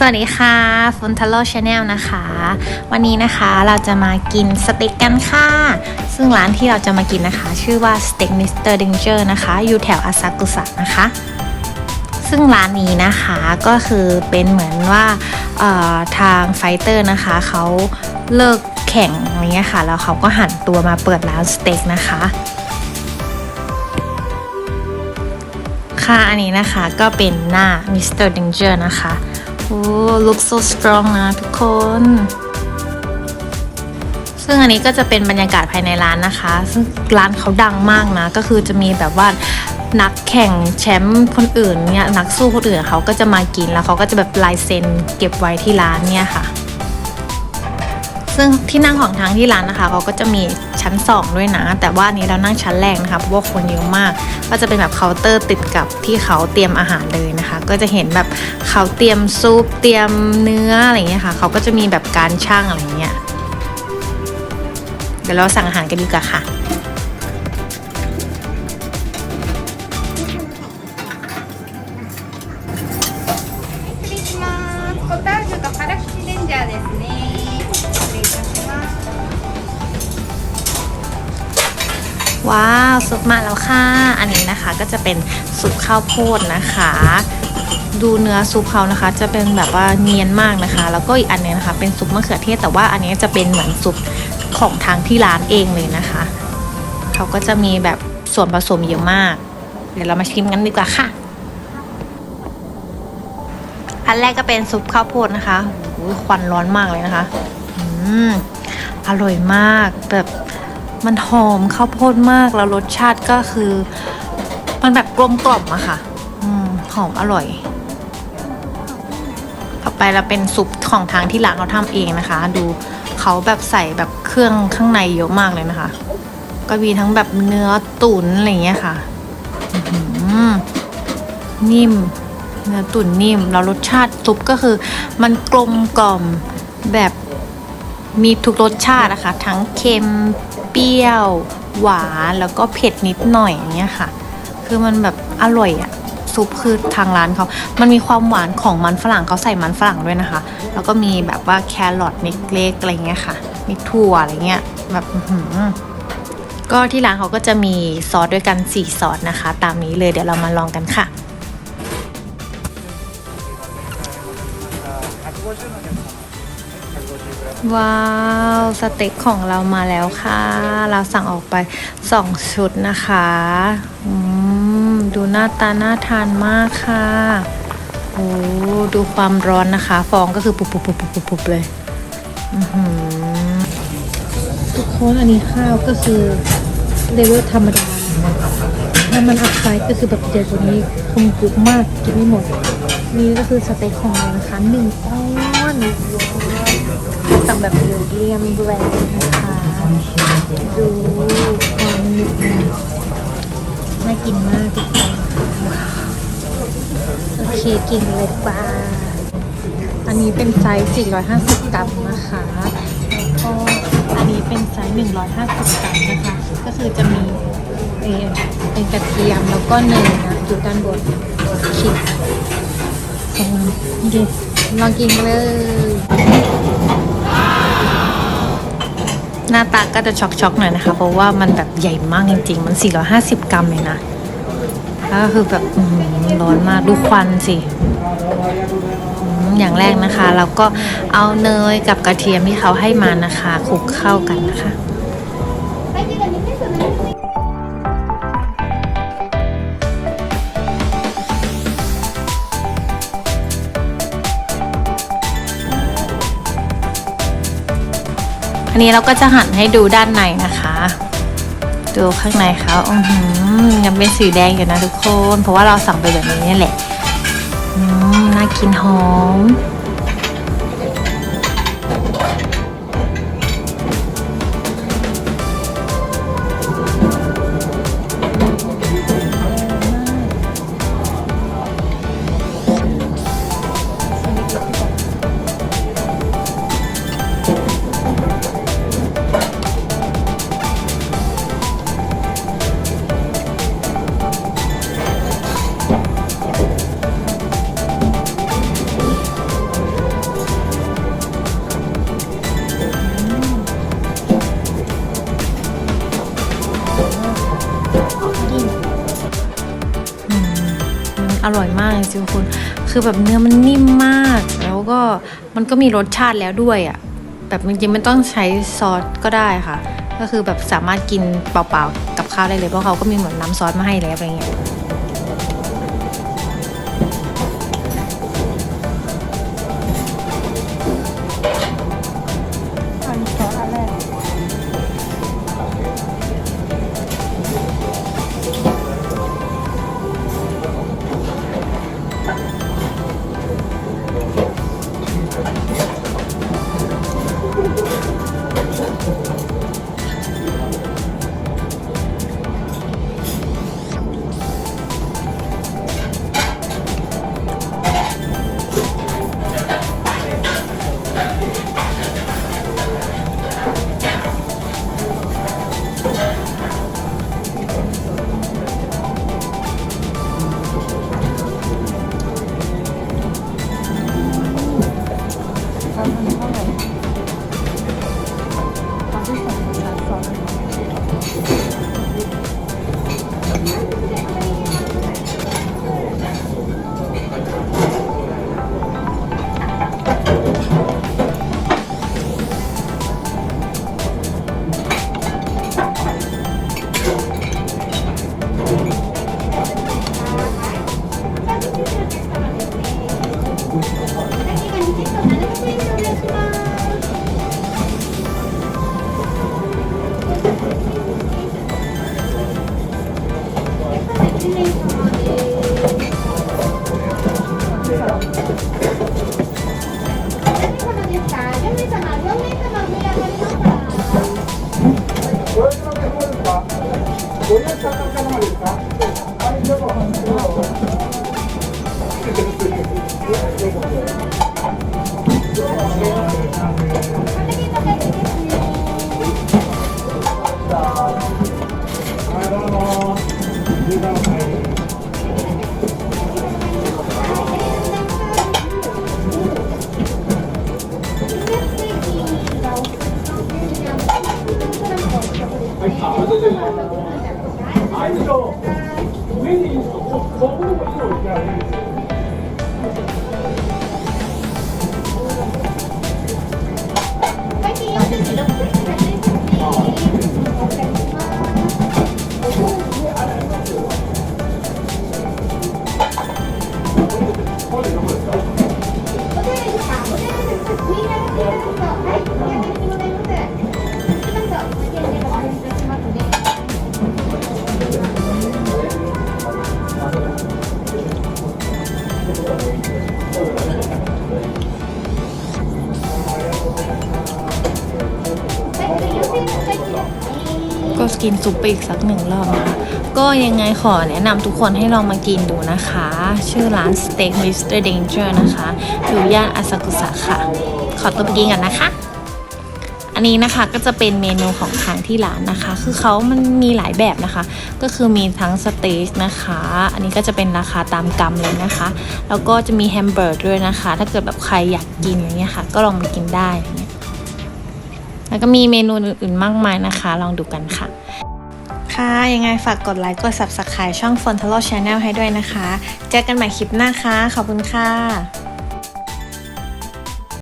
สวัสดีค่ะฟอนทาโลชาแนลนะคะ วันนี้นะคะเราจะมากินสเต็กกันค่ะ ซึ่งร้านที่เราจะมากินนะคะ ชื่อว่าสเต็กมิสเตอร์ดิงเจอร์นะคะ อยู่แถวอาซากุสะนะคะ ซึ่งร้านนี้นะคะก็คือเป็นเหมือนว่าทางไฟเตอร์นะคะ เขาเลิกแข่งอะไรเงี้ยค่ะ แล้วเขาก็หันตัวมาเปิดร้านสเต็กนะคะค่ะอันนี้นะคะก็เป็นหน้า Mr. Danger นะคะ โอ้ look so strong นะทุกคน ซึ่งอันนี้ก็จะเป็นบรรยากาศภายในร้านนะคะ ซึ่งร้านเขาดังมากนะ ก็คือจะมีแบบว่านักแข่งแชมป์คนอื่นเนี่ยนักสู้คนอื่นเขาก็จะมากินแล้วเขาก็จะแบบลายเซ็นเก็บไว้ที่ร้านเนี่ยค่ะ ซึ่งที่นั่งของทางที่ร้านนะคะเขาก็จะมีชั้น 2 ด้วยนะ แต่ว่าอันนี้เรานั่งชั้นแรกนะคะเพราะว่าคนเยอะมาก ก็จะเป็นแบบเคาน์เตอร์ติดกับที่เขาเตรียมอาหารเลยนะคะ ก็จะเห็นแบบเขาเตรียมซุปเตรียมเนื้ออะไรเงี้ยค่ะเขาก็จะมีแบบการช่างอะไรเงี้ยเดี๋ยวเราสั่งอาหารกันดีกว่าค่ะ 失礼します。ポタージュと辛口レンジャーですね。 ว้าวซุปมาแล้วค่ะ อันนี้นะคะก็จะเป็นซุปข้าวโพดนะคะ ดูเนื้อซุปเขานะคะ จะเป็นแบบว่าเนียนมากนะคะ แล้วก็อีกอันนึงนะคะ เป็นซุปมะเขือเทศ แต่ว่าอันนี้จะเป็นเหมือนซุปของทางที่ร้านเองเลยนะคะ เขาก็จะมีแบบส่วนผสมเยอะมาก เดี๋ยวเรามาชิมกันดีกว่าค่ะอันแรกก็เป็นซุปข้าวโพดนะคะควันร้อนมากเลยนะคะ อืม อร่อยมากแบบ มันหอมข้าวโพดมากแล้วรสชาติก็คือ มันแบบกลมกล่อมอะค่ะอหอมอร่อย ต่อไปเราเป็นซุปของทางที่ร้านเขาทำเองนะคะ ดูเขาแบบใส่แบบเครื่องข้างในเยอะมากเลยนะคะ ก็มีทั้งแบบเนื้อตุ๋นอะไรอย่างเงี้ยค่ะนิ่ม เนื้อตุ๋นนิ่ม แล้วรสชาติซุปก็คือ มันกลมกล่อมแบบ มีทุกรสชาตินะคะ ทั้งเค็มเปรี้ยว หวานแล้วก็เผ็ดนิดหน่อยอย่างเงี้ยค่ะ คือมันแบบอร่อยอะซุปคือทางร้านเขา มันมีความหวานของมันฝรั่งเขาใส่มันฝรั่งด้วยนะคะ แล้วก็มีแบบว่าแครอทเล็กๆอะไรเงี้ยค่ะ มีถั่วอะไรเงี้ยแบบก็ที่ร้านเขาก็จะมีซอสด้วยกัน 4 ซอสนะคะ ตามนี้เลยเดี๋ยวเรามาลองกันค่ะ ว้าว สเต็กของเรามาแล้วค่ะ เราสั่งออกไป2ชุดนะคะอืมดูหน้าตาน่าทานมากค่ะ โอ้ดูความร้อนนะคะ ฟองก็คือปุบปุบปุบปุบปุบเลยทุกคนอันนี้ข้าวก็คือเลเวลธรรมดา ถ้ามันอัพไซด์ก็คือแบบใหญ่กว่านี้คงจุกมากกินไม่หมด นี่ก็คือสเต็กของเรานะคะหนึ่งก้อน สั่งแบบเรียมแบรนด์นะคะดูความหนึบน่ากินมากทุกคนโอเคกินเลยป่าอันนี้เป็นไซส์ 450 กรัมนะคะแล้วก็อันนี้เป็นไซส์ 150 กรัมนะคะ ก็คือจะมีเอ่อเป็นกระเทียมแล้วก็เนยนะอยู่ด้านบนชิมลองดิลองกินเลย หน้าตาก็จะช็อกๆหน่อยนะคะ เพราะว่ามันแบบใหญ่มากจริง ๆ มัน 450 กรัมเลยนะก็คือแบบอื้อหือร้อนมากดูควันสิอย่างแรกนะคะ เราก็เอาเนยกับกระเทียมที่เขาให้มานะคะคลุกเข้ากันนะคะ อันนี้เราก็จะหั่นให้ดูด้านในนะคะ ดูข้างในเขาอือหือยังเป็นสีแดงอยู่นะทุกคน เพราะว่าเราสั่งไปแบบนี้นี่แหละอืมน่ากินหอม อร่อยมากจริงคุณ คือแบบเนื้อมันนิ่มมาก แล้วก็มันก็มีรสชาติแล้วด้วยอะ่ะ แบบจริงๆไม่ต้องใช้ซอสก็ได้ค่ะ ก็คือแบบสามารถกินเปล่าๆกับข้าวได้เลย เพราะเขาก็มีเหมือนน้ำซอสมาให้แล้วอะไรเงี้ย 아, 네. 아니죠. 고객이 저보고 이걸 어떻게 알겠어요? กินซุปไปอีกสักหนึ่งรอบนะคะ ก็ยังไงขอแนะนำทุกคนให้ลองมากินดูนะคะ ชื่อร้าน Steak Mr. Danger นะคะ อยู่ย่านอาซากุสะค่ะ ขอตัวไปกินกันนะคะ อันนี้นะคะก็จะเป็นเมนูของทางที่ร้านนะคะ คือเขามันมีหลายแบบนะคะ ก็คือมีทั้งสเต็กนะคะ อันนี้ก็จะเป็นราคาตามกรัมเลยนะคะ แล้วก็จะมีแฮมเบอร์กด้วยนะคะ ถ้าเกิดแบบใครอยากกินอย่างเงี้ยค่ะ ก็ลองมากินได้ แล้วก็มีเมนูอื่นๆมากมายนะคะ ลองดูกันค่ะ ค่ะ ยังไงฝากกดไลค์ กด subscribe ช่อง f o n t a l o Channel ให้ด้วยนะคะ เจอกันใหม่คลิปหน้าค่ะ ขอบคุณค่ะ